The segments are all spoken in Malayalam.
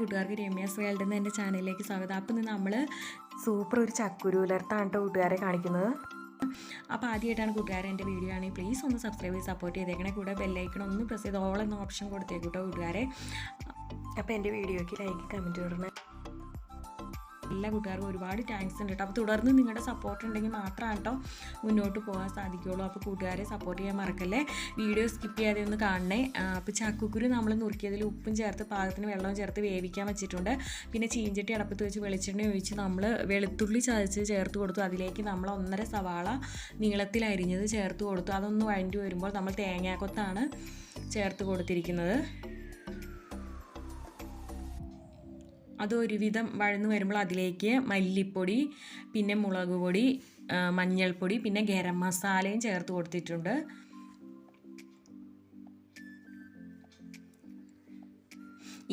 കൂട്ടുകാർക്ക് രമ്യ വേൾഡ് നിന്ന് എന്റെ ചാനലിലേക്ക് സ്വാഗതം. അപ്പം നിന്ന് നമ്മൾ സൂപ്പർ ഒരു ചക്കുരു ഉലർത്താണ് കൂട്ടുകാരെ കാണിക്കുന്നത്. അപ്പോൾ ആദ്യമായിട്ടാണ് കൂട്ടുകാരെ എന്റെ വീഡിയോ ആണെങ്കിൽ പ്ലീസ് ഒന്ന് സബ്സ്ക്രൈബ് ചെയ്ത് സപ്പോർട്ട് ചെയ്തേക്കണേ. കൂടെ ബെല്ലൈക്കൺ ഒന്ന് പ്രസ് ചെയ്ത് ഓൾ എന്ന ഓപ്ഷൻ കൊടുത്തേക്കൂട്ടോ കൂട്ടുകാരെ. അപ്പോൾ എന്റെ വീഡിയോയ്ക്ക് ലൈക്ക് കമന്റ് ഇടണേ. എല്ലാ കൂട്ടുകാർക്കും ഒരുപാട് താങ്ക്സ് ഉണ്ട് കേട്ടോ അപ്പോൾ തുടർന്ന് നിങ്ങളുടെ സപ്പോർട്ട് ഉണ്ടെങ്കിൽ മാത്രമാണ് കേട്ടോ മുന്നോട്ട് പോകാൻ സാധിക്കുള്ളൂ. അപ്പോൾ കൂട്ടുകാരെ സപ്പോർട്ട് ചെയ്യാൻ മറക്കല്ലേ? വീഡിയോ സ്കിപ്പ് ചെയ്യാതെ ഒന്ന് കാണണേ. അപ്പോൾ ചക്കുക്കുരു നമ്മൾ നുറുക്കിയതിൽ ഉപ്പും ചേർത്ത് പാകത്തിന് വെള്ളവും ചേർത്ത് വേവിക്കാൻ വെച്ചിട്ടുണ്ട്. പിന്നെ ചീഞ്ചട്ടി അടപ്പത്ത് വെച്ച് വെളിച്ചെണ്ണ ഒഴിച്ച് നമ്മൾ വെളുത്തുള്ളി ചതച്ച് ചേർത്ത് കൊടുത്തു. അതിലേക്ക് നമ്മൾ ഒന്നര സവാള നീളത്തിൽ അരിഞ്ഞത് ചേർത്ത് കൊടുത്തു. അതൊന്ന് വഴണ്ടി വരുമ്പോൾ നമ്മൾ തേങ്ങാക്കൊത്താണ് ചേർത്ത് കൊടുത്തിരിക്കുന്നത്. അത് ഒരുവിധം വഴന്ന് വരുമ്പോൾ അതിലേക്ക് മല്ലിപ്പൊടി പിന്നെ മുളക് പൊടി മഞ്ഞൾപ്പൊടി പിന്നെ ഗരം മസാലയും ചേർത്ത് കൊടുത്തിട്ടുണ്ട്.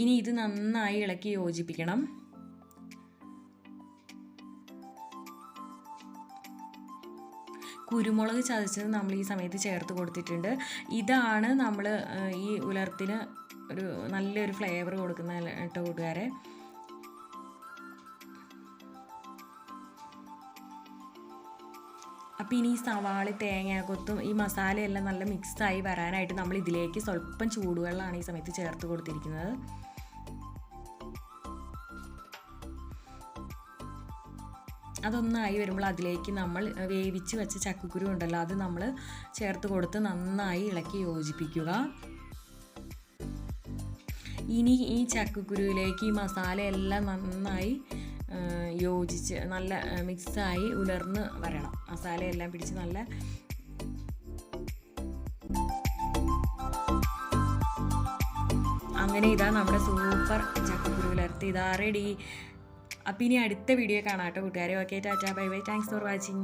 ഇനി ഇത് നന്നായി ഇളക്കി യോജിപ്പിക്കണം. കുരുമുളക് ചതച്ചത് നമ്മൾ ഈ സമയത്ത് ചേർത്ത് കൊടുത്തിട്ടുണ്ട്. ഇതാണ് നമ്മൾ ഈ ഉലർത്തിന് ഒരു നല്ലൊരു ഫ്ലേവർ കൊടുക്കുന്ന കേട്ടോ കൂട്ടുകാരെ. അപ്പോൾ ഇനി ഈ സവാള തേങ്ങാക്കൊത്തും ഈ മസാലയെല്ലാം നല്ല മിക്സായി വരാനായിട്ട് നമ്മൾ ഇതിലേക്ക് സ്വല്പം ചൂടുവെള്ളമാണ് ഈ സമയത്ത് ചേർത്ത് കൊടുത്തിരിക്കുന്നത്. അതൊന്നായി വരുമ്പോൾ അതിലേക്ക് നമ്മൾ വേവിച്ച് വെച്ച ചക്കക്കുരു ഉണ്ടല്ലോ അത് നമ്മൾ ചേർത്ത് കൊടുത്ത് നന്നായി ഇളക്കി യോജിപ്പിക്കുക. ഇനി ഈ ചക്കക്കുരുവിലേക്ക് ഈ മസാല മസാലയെല്ലാം നന്നായി യോജിച്ച് നല്ല മിക്സായി ഉലർന്ന് വരണം. മസാലയെല്ലാം പിടിച്ച് നല്ല അങ്ങനെ ഇതാ നമ്മുടെ സൂപ്പർ ചക്കക്കുരു ഉലർത്തി. ഇതാ റെഡി അപ്പം ഇനി അടുത്ത വീഡിയോ കാണാം കേട്ടോ കൂട്ടുകാരെ. Okay tata bye bye thanks for watching